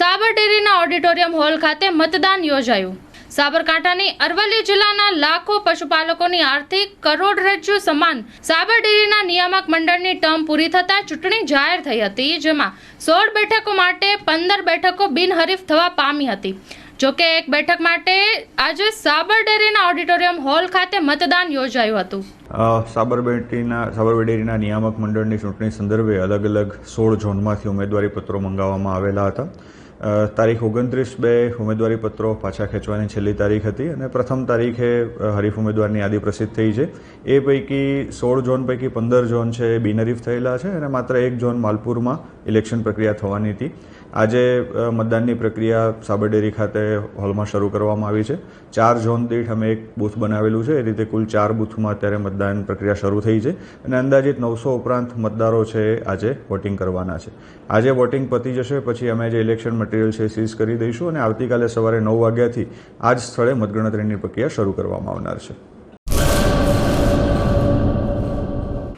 સાબર ડેરીના auditorium hall ખાતે મતદાન યોજાયું. સાબરકાંઠાની અરવલ્લી જિલ્લાના લાખો પશુપાલકોની આર્થિક કરોડરજ્જુ સમાન સાબર ડેરીના નિયામક મંડળની ટર્મ પૂરી થતાં ચૂંટણી જાહેર થઈ હતી, જેમાં સોળ બેઠકો માટે પંદર બેઠકો બિનહરીફ થવા પામી હતી. જોકે એક બેઠક માટે આજે સાબર ડેરીના ઓડિટોરિયમ હોલ ખાતે મતદાન યોજાયું હતું. સાબરબેટીના, સાબરડેરીના નિયામક મંડળની ચૂંટણી સંદર્ભે અલગ અલગ સોળ ઝોનમાંથી ઉમેદવારી પત્રો મંગાવવામાં આવેલા હતા. તારીખ ઓગણત્રીસ બે ઉમેદવારી પત્રો પાછા ખેંચવાની છેલ્લી તારીખ હતી અને પ્રથમ તારીખે હરીફ ઉમેદવારની યાદી પ્રસિદ્ધ થઈ છે. એ પૈકી સોળ ઝોન પૈકી પંદર ઝોન છે એ બિનહરીફ થયેલા છે અને માત્ર એક ઝોન માલપુરમાં ઇલેક્શન પ્રક્રિયા થવાની હતી. આજે મતદાનની પ્રક્રિયા સાબરડેરી ખાતે હોલમાં શરૂ કરવામાં આવી છે. ચાર ઝોન દીઠ અમે એક બૂથ બનાવેલું છે. એ રીતે કુલ ચાર બૂથમાં અત્યારે મતદાન પ્રક્રિયા શરૂ થઈ છે અને અંદાજિત નવસો ઉપરાંત મતદારો છે આજે વોટિંગ કરવાના છે. આજે વોટિંગ પતી જશે, પછી અમે જે ઇલેક્શન મટીરિયલ છે સીઝ કરી દઈશું અને આવતીકાલે સવારે નવ વાગ્યાથી આ જ સ્થળે મતગણતરીની પ્રક્રિયા શરૂ કરવામાં આવનાર છે.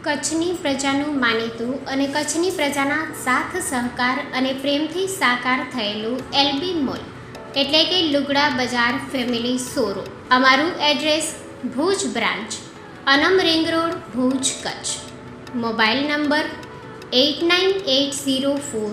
કચ્છની પ્રજાનું માનીતું અને કચ્છની પ્રજાના સાથ, સહકાર અને પ્રેમથી સાકાર થયેલું એલબી મોલ, એટલે કે લુગડા બજાર ફેમિલી સોરો અમારું address Bhuj branch, Anam ring road, Bhuj Kutch. Mobile number eight nine eight zero four